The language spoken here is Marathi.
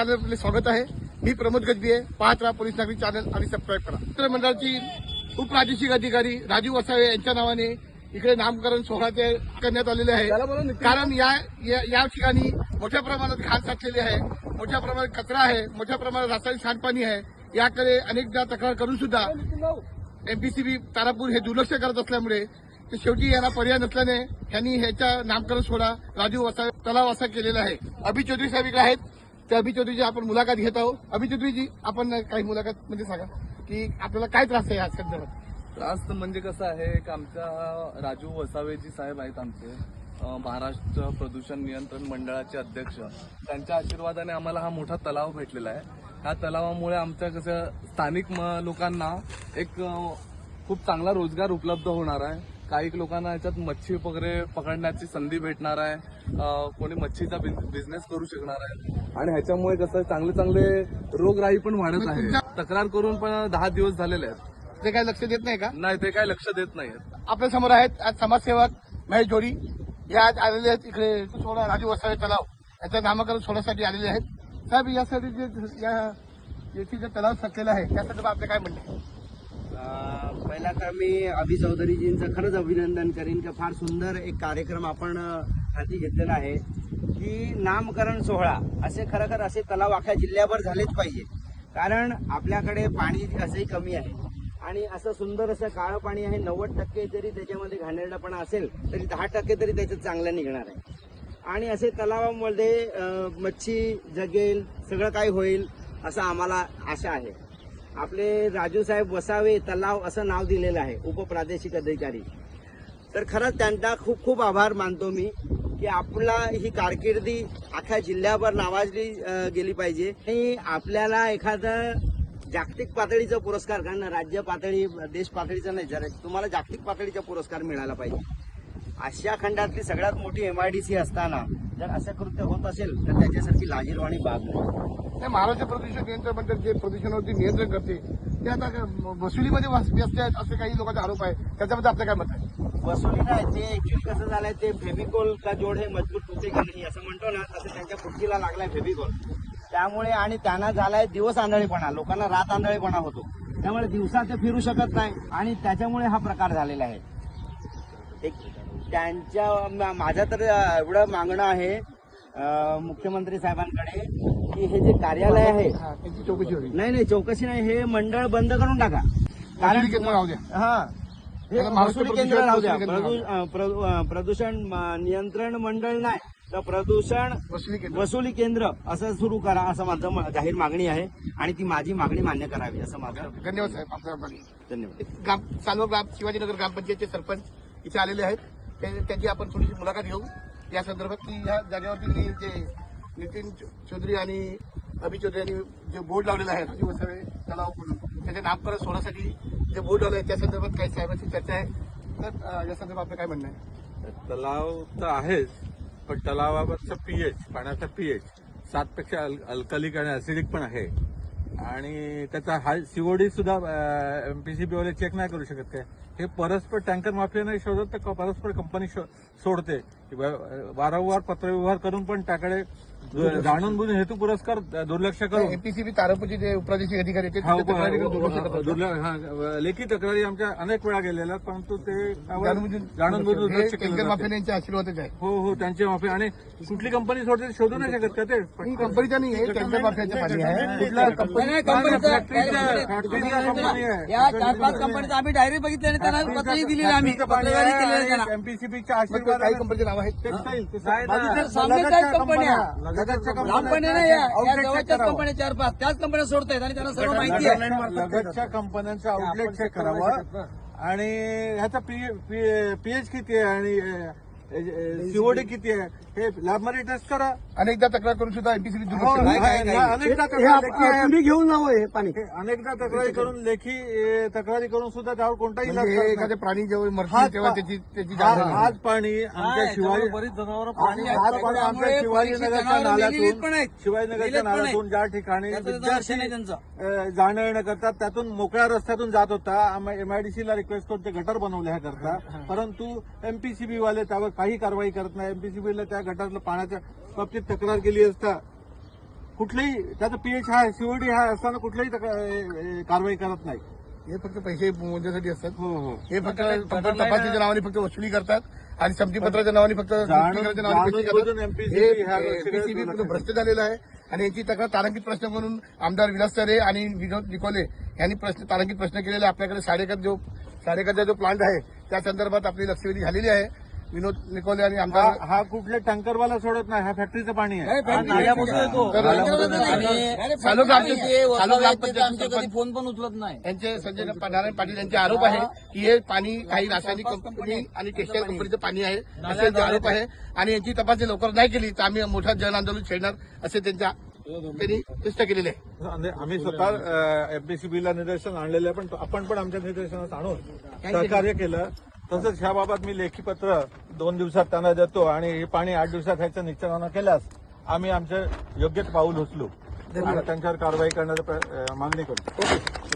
चॅनलमध्ये स्वागत आहे. मी प्रमोद गजबी पाहत राहा पोलीस नागरिक चॅनल आणि सबस्क्राईब करा. मंडळाची उपप्रादेशिक अधिकारी राजू वसावे यांच्या नावाने इकडे नामकरण सोहळा ते करण्यात आलेले आहे. कारण या या ठिकाणी मोठ्या प्रमाणात घाण साचलेली आहे. मोठ्या प्रमाणात कचरा आहे. मोठ्या प्रमाणात रासायनिक सांडपाणी आहे. याकडे अनेकदा तक्रार करून सुद्धा एमपीसीबी तारापूर हे दुर्लक्ष करत असल्यामुळे ते शेवटी यांना पर्याय नसल्याने त्यांनी ह्याच्या नामकरण सोहळा राजू वसा तलाव असा केलेला आहे. अभि चौधरी साहेब इकडे आहेत. त्या अभि चौधरीची आपण मुलाखत घेत आहोत. अभि चौधरीजी आपण काही मुलाखत म्हणजे सांगा की आपल्याला काय त्रास आहे आजकाल जगात? त्रास तर म्हणजे कसं आहे की आमच्या राजू वसावेजी साहेब आहेत आमचे. अं, महाराष्ट्र प्रदूषण नियंत्रण मंडळाचे अध्यक्ष. त्यांच्या आशीर्वादाने आम्हाला हा मोठा तलाव भेटलेला आहे. ह्या तलावामुळे आमच्या कसं स्थानिक म- लोकांना एक अं, खूप चांगला रोजगार उपलब्ध होणार आहे. काही लोकांना याच्यात मच्छी वगैरे पकडण्याची संधी भेटणार आहे. कोणी मच्छीचा बिझनेस करू शकणार आहे. आणि ह्याच्यामुळे कसं चांगले चांगले रोगराई पण वाढत आहे. तक्रार करून पण दहा दिवस झालेले आहेत. ते काय लक्ष देत नाही का? नाही ते काय लक्ष देत नाहीत आपल्यासमोर आहेत आज समाजसेवक महेश जोडी या आज आलेले आहेत इकडे सोळा राजू वसावे तलाव. याचं नामकरण सोहळ्यासाठी आलेले आहेत. साहेब यासाठी जे या येथे जे तलाव सटलेला आहे त्यासाठी आपलं काय म्हणणं? पहिला तर मी अभि चौधरीजींचं खरंच अभिनंदन करीन की फार सुंदर एक कार्यक्रम आपण हाती घेतलेला आहे की नामकरण सोहळा असे खरोखर असे तलाव अख्या जिल्ह्याभर झालेच पाहिजे. कारण आपल्याकडे पाणी असंही कमी आहे. आणि असं सुंदर असं काळं पाणी आहे नव्वद टक्के जरी त्याच्यामध्ये घाणेरडापणा असेल तरी दहा टक्के तरी त्याच्यात चांगलं निघणार आहे. आणि असे तलावामध्ये मच्छी जगेल सगळं काही होईल असं आम्हाला आशा आहे. आपले राजू साहेब वसावे तलाव असं नाव दिलेलं आहे उपप्रादेशिक अधिकारी. तर खरंच त्यांचा खूप खूप आभार मानतो मी की आपला ही कारकिर्दी अख्ख्या जिल्ह्यावर नावाजली गेली पाहिजे. आणि आपल्याला एखादं जागतिक पातळीचा पुरस्कार कारण राज्य पातळी देश पातळीचा नाही जर तुम्हाला जागतिक पातळीचा पुरस्कार मिळाला पाहिजे. आशिया खंडातली सगळ्यात मोठी एमआयडीसी असताना जर असं कृत्य होत असेल तर त्याच्यासारखी लाजीरवाणी बाब नाही. हे महाराष्ट्र प्रदूषण नियंत्रण मंडळ जे प्रदूषणावरती नियंत्रण करते ते आता वसुलीमध्ये वास- व्यस्त आहेत असे काही लोकांचे आरोप आहे त्याच्याबद्दल आपलं काय मत आहे? वसुली नाही ते ऍक्च्युली कसं झालंय ते फेबिकोल का जोड हे मजबूत होते का नाही असं म्हणतो ना तसं त्यांच्या खुर्चीला लागलाय फेबिकोल त्यामुळे आणि त्यांना झालाय दिवस आंधळेपणा लोकांना रात आंधळेपणा होतो. त्यामुळे दिवसा ते फिरू शकत नाही आणि त्याच्यामुळे हा प्रकार झालेला आहे. एक त्यांच्या मा- माझं तर एवढं मागणं आहे मुख्यमंत्री साहेबांकडे की हे जे कार्यालय आहे त्यांची चौकशी नाही नाही चौकशी नाही हे मंडळ बंद करून टाका. द्या. हा हे महसुली केंद्र प्रदूषण- राहू द्या. प्रदूषण नियंत्रण मंडळ नाही तर प्रदूषण वसुली केंद्र. असं सुरू करा असं माझं जाहीर मागणी आहे. आणि ती माझी मागणी मान्य करावी असं माझं धन्यवाद साहेब धन्यवाद. ग्राम सालव ग्राम शिवाजीनगर ग्रामपंचायतचे सरपंच इथे आलेले आहेत. त्यांची आपण थोडीशी मुलाखत घेऊ. या संदर्भात की या जागेवरती जे नितीन चौ- चौधरी आणि अभि चौधरी यांनी जे बोर्ड लावलेला आहे राजीव वसावे तलाव त्याचे नामकरण सोहळ्यासाठी जे बोर्ड लावलं आहे त्या संदर्भात काही साहेबांची चर्चा आहे. तर या संदर्भात आपलं काय म्हणणं आहे? तलाव तर आहेच पण तलावावरचं पीएच पाण्याचा पीएच सातपेक्षा अल अल्कलिक आणि असिडिक पण आहे. आणि त्याचा हा सीओडी सुद्धा एमपीसीबी वाले चेक नाही करू शकत काय. हे परस्पर टँकर माफिया नाही शोधत तर परस्पर कंपनी सोडते. वारंवार पत्रव्यवहार करून पण त्याकडे जाणून बुजून हेतू पुरस्कार दुर्लक्ष करून. एपीसीबी तारापूरचे जे उपरादेशिक अधिकारी लेखी तक्रारी आमच्या अनेक वेळा गेलेल्या परंतु ते जाणून बुजून आशीर्वादच आहे हो हो त्यांची माफी आणि कुठली कंपनी सोडते शोधू नाही शकत का ते? ही कंपनीचा नाही कुठल्या कंपनी फॅक्टरीचा कंपनी आहे. या चार पाच कंपनीचा आम्ही डायरी बघितली आणि त्यांना पत्रही दिलेली आम्ही. पत्रव्यवहारही केलेलं त्यांना. एमपीसीबीच्या मग काही आशीर्वाद कंपनीचे नाव आहेत? कंपन्या नाही या जवळच्याच कंपन्या चार पाच. त्याच कंपन्या सोडतायत आणि त्यांना सर्व माहिती आहे. लगतच्या कंपन्यांचं आउटलेट चेक करावं. आणि ह्याचा पीएच किती आहे? आणि सीओडी किती आहे हे लॅबमध्ये टेस्ट करा अनेकदा तक्रार करून सुद्धा एमपीसीबी हो, दुर्लक्ष नाही, करते. नाही, अनेकदा तक्रार लेखी आहे. तुम्ही घेऊन जावं हे पाणी हे अनेकदा तक्रारी करून लेखी ए, तक्रारी करून सुद्धा त्यावर कोणताही इलाज म्हणजे करत एखादे नाही. प्राणी जेव्हा मरतील तेव्हा त्याची त्याची हा- जाण हात पाणी आमच्या शिवाजी बरीच जनावर हात पाणी आमच्या शिवाजीनगरच्या पण नाल्यातून. शिवाजीनगरच्या पण. नाल्यातून ज्या ठिकाणी विद्यार्थी. अ, जाणं येणं करतात त्यातून मोकळ्या रस्त्यातून जात होता एमआयडीसीला रिक्वेस्ट करून ते गटर बनवले ह्याकरता परंतु एमपीसीबी वाले त्यावर काही कारवाई करत नाही. एमपीसीबीला त्या गटारला पाण्याच्या बाबतीत तक्रार केली असता कुठलीही त्याचा पीएच हा सीओडी हा असताना कुठलीही कारवाई करत नाही. हे फक्त पैसे मोजण्यासाठी असतात. हो हो. हे फक्त तपासणीच्या नावाने फक्त वसुली करतात आणि संमतीपत्राच्या नावाने फक्त नावाने हे ह्या भ्रष्ट झालेलं आहे आणि यांची तक्रार तारांकित प्रश्न म्हणून आमदार विलास तरे आणि विनोद निकोले यांनी प्रश्न तारांकित प्रश्न केलेले. आपल्याकडे साडेकत जो साडेकतचा जो प्लांट आहे त्या संदर्भात आपली लक्षवेधी झालेली आहे. विनोद निकोले आणि आमदार हा हा कुठले टँकरवाला सोडत नाही हा फॅक्टरीचं पाणी आहे. चालू ग्रामपंचायत- फोन पण उचलत नाही. यांचे संजय नारायण पाटील यांचे आरोप आहे की हे पाणी काही रासायनिक कंपनी आणि टेक्सटाईल कंपनीचं पाणी आहे असे त्यांचे आरोप आहे. आणि यांची तपासणी लवकर नाही केली तर आम्ही मोठा जन आंदोलन छेडणार असे त्यांच्या त्यांनी स्पष्ट केलेले आहे. आम्ही स्वतः एमपीसीबीला निदर्शन आणलेलं आहे पण आपण पण आमच्या निदर्शनात आणून सहकार्य केलं. तसंच ह्याबाबत मी लेखी पत्र दोन दिवसात त्यांना देतो आणि हे पाणी आठ दिवसात ह्याचं निश्चनानं केल्यास आम्ही आमचं योग्य पाऊल उचलू. आणि त्यांच्यावर कारवाई करण्याची मागणी करतो